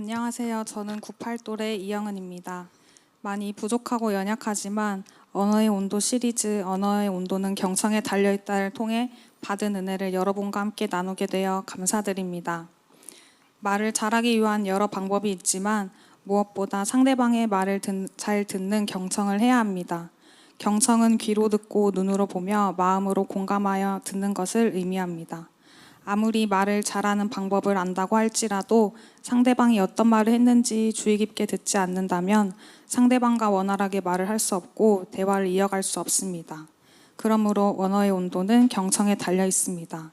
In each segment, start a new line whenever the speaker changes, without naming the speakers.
안녕하세요. 저는 98돌의 이영은입니다. 많이 부족하고 연약하지만 언어의 온도 시리즈 언어의 온도는 경청에 달려있다를 통해 받은 은혜를 여러분과 함께 나누게 되어 감사드립니다. 말을 잘하기 위한 여러 방법이 있지만 무엇보다 상대방의 말을 듣- 잘 듣는 경청을 해야 합니다. 경청은 귀로 듣고 눈으로 보며 마음으로 공감하여 듣는 것을 의미합니다. 아무리 말을 잘하는 방법을 안다고 할지라도 상대방이 어떤 말을 했는지 주의 깊게 듣지 않는다면 상대방과 원활하게 말을 할 수 없고 대화를 이어갈 수 없습니다. 그러므로 원어의 온도는 경청에 달려 있습니다.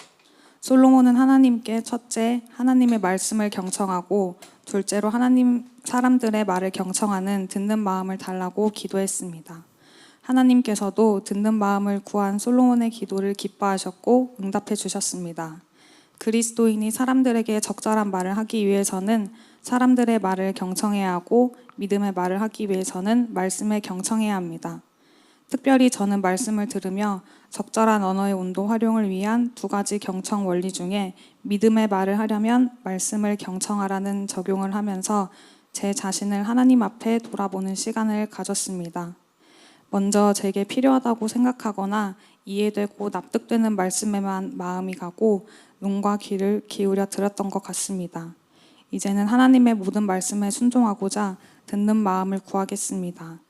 솔로몬은 하나님께 첫째 하나님의 말씀을 경청하고 둘째로 하나님 사람들의 말을 경청하는 듣는 마음을 달라고 기도했습니다. 하나님께서도 듣는 마음을 구한 솔로몬의 기도를 기뻐하셨고 응답해 주셨습니다. 그리스도인이 사람들에게 적절한 말을 하기 위해서는 사람들의 말을 경청해야 하고 믿음의 말을 하기 위해서는 말씀에 경청해야 합니다. 특별히 저는 말씀을 들으며 적절한 언어의 온도 활용을 위한 두 가지 경청 원리 중에 믿음의 말을 하려면 말씀을 경청하라는 적용을 하면서 제 자신을 하나님 앞에 돌아보는 시간을 가졌습니다. 먼저 제게 필요하다고 생각하거나 이해되고 납득되는 말씀에만 마음이 가고 눈과 귀를 기울여 들었던 것 같습니다. 이제는 하나님의 모든 말씀에 순종하고자 듣는 마음을 구하겠습니다.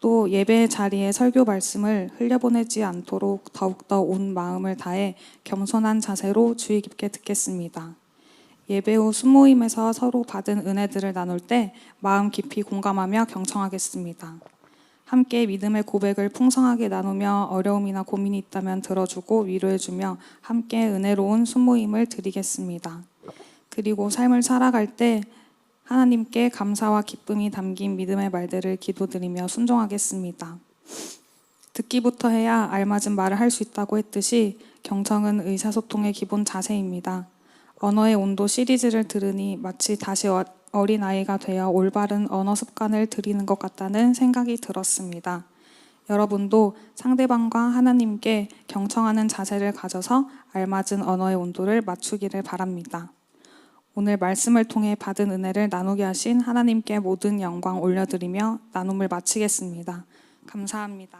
또 예배의 자리에 설교 말씀을 흘려보내지 않도록 더욱더 온 마음을 다해 겸손한 자세로 주의 깊게 듣겠습니다. 예배 후 수모임에서 서로 받은 은혜들을 나눌 때 마음 깊이 공감하며 경청하겠습니다. 함께 믿음의 고백을 풍성하게 나누며 어려움이나 고민이 있다면 들어주고 위로해주며 함께 은혜로운 수모임을 드리겠습니다. 그리고 삶을 살아갈 때 하나님께 감사와 기쁨이 담긴 믿음의 말들을 기도드리며 순종하겠습니다. 듣기부터 해야 알맞은 말을 할 수 있다고 했듯이 경청은 의사소통의 기본 자세입니다. 언어의 온도 시리즈를 들으니 마치 다시 어- 어린아이가 되어 올바른 언어 습관을 들이는 것 같다는 생각이 들었습니다. 여러분도 상대방과 하나님께 경청하는 자세를 가져서 알맞은 언어의 온도를 맞추기를 바랍니다. 오늘 말씀을 통해 받은 은혜를 나누게 하신 하나님께 모든 영광 올려드리며 나눔을 마치겠습니다. 감사합니다.